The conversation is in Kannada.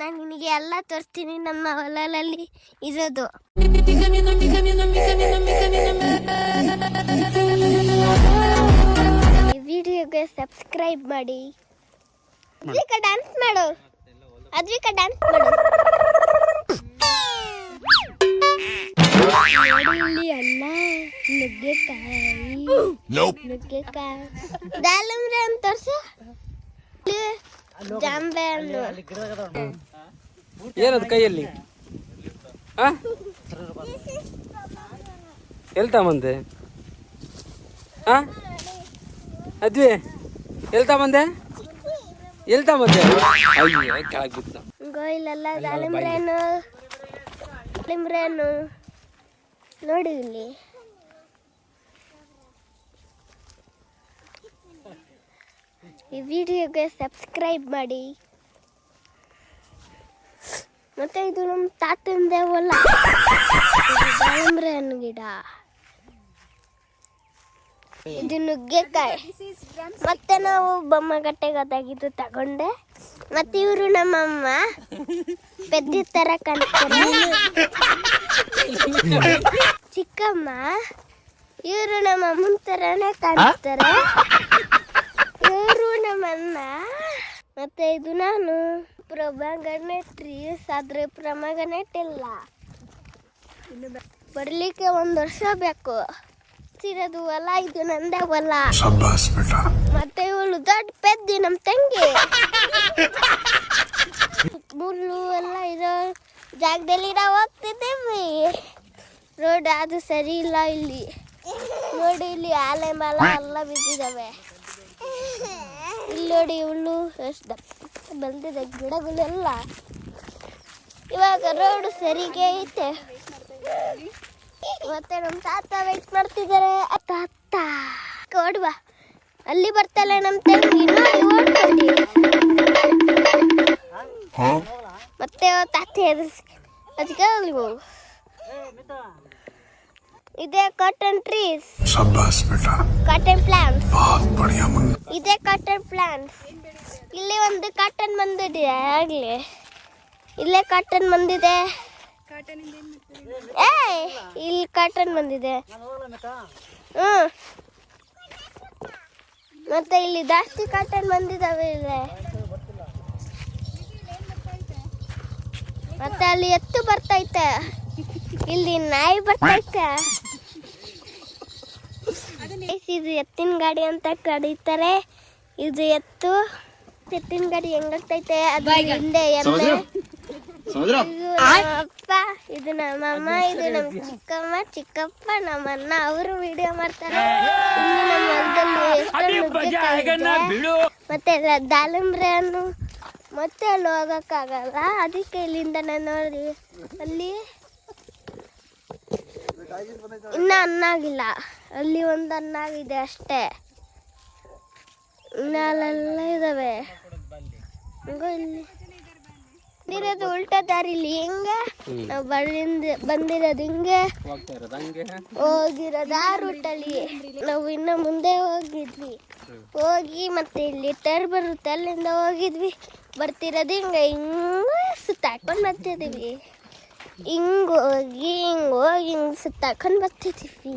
ನಾನು ನಿನಗೆ ಎಲ್ಲ ತೋರಿಸ್ತೀನಿ ನಮ್ಮ ಹೊಲದಲ್ಲಿ ಇರೋದು. ಈ ವಿಡಿಯೋಗೆ ಸಬ್ಸ್ಕ್ರೈಬ್ ಮಾಡಿ. ಅದ್ವಿಕ ಡ್ಯಾನ್ಸ್ ಮಾಡು. ಅದ್ವಿಕ ಡ್ಯಾನ್ಸ್ ಮಾಡು. ಅಲ್ಲ ನುಗ್ಗೆಕಾಯಿ ನುಗ್ಗೆಕಾಯಿ. ದಾಳಿಂಬ್ರೆ ಅಂತ ತೋರ್ಸು? ಏನದು ಕೈಯಲ್ಲಿ? ತಗೊಂಬಂದೆ ಆ? ಅದ್ವಿ ಎಲ್ಲಿ ಬಂದೆ ಅಯ್ಯೋ ಕೆಳಗೆ ಬಿತ್ತು ಇಂಗೋ ಇಲ್ಲೆಲ್ಲ ದಾಳಿಂಬ್ರೆ ದಾಳಿಂಬ್ರೆ ನೋಡಿ ಇಲ್ಲಿ. ಈ ವಿಡಿಯೋಗೆ ಸಬ್ಸ್ಕ್ರೈಬ್ ಮಾಡಿ. ಮತ್ತೆ ಇದು ನಮ್ಮ ತಾತಂದೆ ಹೊಲ. ದಾಳಿಂಬ್ರೆ ಹಣ್ಣು ಗಿಡ. ಇದು ನುಗ್ಗೆಕಾಯಿ ಮತ್ತೆ ನಾವು ಬೊಮ್ಮಗಟ್ಟೆಗೆ ಅದಾಗಿದ್ದು ತಗೊಂಡೆ. ಮತ್ತೆ ಇವರು ನಮ್ಮಮ್ಮ ಪೆದ್ದ ತರ ಕಾಣ್ತಾರೆ. ಚಿಕ್ಕಮ್ಮ, ಇವರು ನಮ್ಮ ಅಮ್ಮನ ತರನೇ ಕಾಣಿಸ್ತಾರೆ ನಮ್ಮನ್ನ ಮತ್ತೆ ಇದು ನಾನು. ಪ್ರಭಾಗನೆಟ್ರಿ ಆದ್ರೆ ಪ್ರಮಾಗನೆ ಇಲ್ಲ ಬರ್ಲಿಕ್ಕೆ ಒಂದ್ ವರ್ಷ ಬೇಕು. ಸಿರದು ಹೊಲ ಇದು ನಂದೇ ಹೊಲ. ಮತ್ತೆ ಇವಳು ದೊಡ್ಡ ಪೆದ್ದಿ ನಮ್ ತಂಗಿ. ಮುಳ್ಳು ಎಲ್ಲ ಇರೋ ಜಾಗದಲ್ಲಿ ನಾವು ಹೋಗ್ತಿದ್ದೇವೆ. ರೋಡ್ ಅದು ಸರಿ ಇಲ್ಲ ಇಲ್ಲಿ. ನೋಡಿ ಇಲ್ಲಿ ಆಲೆ ಮಾಲ ಎಲ್ಲ ಬಿದ್ದಿದ್ದಾವೆ ಇಲ್ಲಿ ನೋಡಿ ಇವಳು ಎಷ್ಟು ದಪ್ಪ ಬಂದಿದೆ ಗಿಡಗಳೆಲ್ಲ. ಇವಾಗ ರೋಡ್ ಸರಿಗೆ ಐತೆ. ಮತ್ತೆ ನಮ್ಮ ತಾತ ವೆಯ್ಟ್ ಮಾಡ್ತಿದ್ದಾರೆ ಅತ್ತ ಅತ್ತ. ಬಾ. ಅಲ್ಲಿ ಬರ್ತಲ್ಲ ನಮ್ಮ ತಂಗಿ. ಮತ್ತೆ ತಾತ ಎದುರ್ಸ್ ಅದಕ್ಕೆ ಅಲ್ಲಿ ಹೋಗು. ಇದೆ ಕಾಟನ್ ಟ್ರೀಸ್ ಶಬ್ಬಾಸ್ ಬೇಟಾ ಕಾಟನ್ ಪ್ಲಾಂಟ್ಸ್ ಬಹಳ ಬಡಿಯಾ ಮನ್ ಇದೆ ಕಾಟನ್ ಪ್ಲಾಂಟ್ಸ್ ಇಲ್ಲಿ ಒಂದು ಕಾಟನ್ ಬಂದಿದೆ ಆಗ್ಲೇ. ಇಲ್ಲೇ ಕಾಟನ್ ಬಂದಿದೆ ಏ ಇಲ್ಲಿ ಕಾಟನ್ ಬಂದಿದೆ ಹ್ಮ್. ಮತ್ತೆ ಇಲ್ಲಿ ಜಾಸ್ತಿ ಕಾಟನ್ ಬಂದಿದಾವೆ ಇಲ್ಲಿ ಮತ್ತೆ ಅಲ್ಲಿ ಎತ್ತು ಬರ್ತೈತೆ. ಇಲ್ಲಿ ನಾಯಿ ಬರ್ತೈತೆ. ಇದು ಎತ್ತಿನ ಗಾಡಿ ಅಂತ ಕರೀತಾರೆ. ಇದು ಎತ್ತು. ಎತ್ತಿನ ಗಾಡಿ ಹೆಂಗಾಗ್ತೈತೆ? ಅದು ಹಿಂದೆ ಎಮ್ಮೆ. ಇದು ನಮ್ಮ ಅಪ್ಪ ಇದು ನಮ್ಮ ಅಮ್ಮ ಇದು ನಮ್ಮ ಚಿಕ್ಕಮ್ಮ ಚಿಕ್ಕಪ್ಪ ನಮ್ಮ ಅಣ್ಣ ಅವರು ವಿಡಿಯೋ ಮಾಡ್ತಾರೆ. ನಮ್ಮ ಹೊಲದಲ್ಲಿ ಮತ್ತೆ ದಾಳಿಂಬ್ರೆ ಹಣ್ಣು ಮತ್ತೆ ಅಲ್ಲಿ ಹೋಗಕ್ಕಾಗಲ್ಲ. ಅದಕ್ಕೆ ಇಲ್ಲಿಂದ ನಾನು ನೋಡಿ ಅಲ್ಲಿ ಇನ್ನ ಅನ್ನಾಗಿಲ್ಲ. ಅಲ್ಲಿ ಒಂದು ಅನ್ನಾಗಿದೆ ಅಷ್ಟೇ. ಇನ್ನ ಅಲ್ಲೆಲ್ಲ ಇದಾವೆ ಇಲ್ಲಿ. ಬಂದಿರೋದು ಉಲ್ಟಾ ದಾರಿಲಿ. ಹೆಂಗೆ ನಾವು ಬಂದಿಂದ ಬಂದಿರೋದು ಹಿಂಗೆ. ಹೋಗಿರೋ ಹೋಗಿರೋದು ಆ ರೂಟಲ್ಲಿ. ನಾವು ಇನ್ನ ಮುಂದೆ ಹೋಗಿದ್ವಿ. ಹೋಗಿ ಮತ್ತೆ ಇಲ್ಲಿ ಟರ್ ಬರುತ್ತೆ. ಅಲ್ಲಿಂದ ಹೋಗಿದ್ವಿ. ಬರ್ತಿರೋದು ಹಿಂಗೆ ಹಿಂಗೆ ಸುತ್ತಾಡ್ಕೊಂಡು ಬರ್ತಿದ್ದೀವಿ ಹಿಂಗ್ ಹೋಗಿ ಹಿಂಗ್ ಹೋಗಿ ಹಿಂಗ್ ಸುತ್ತಾಡ್ಕೊಂಡು ಬರ್ತಿದ್ದೀವಿ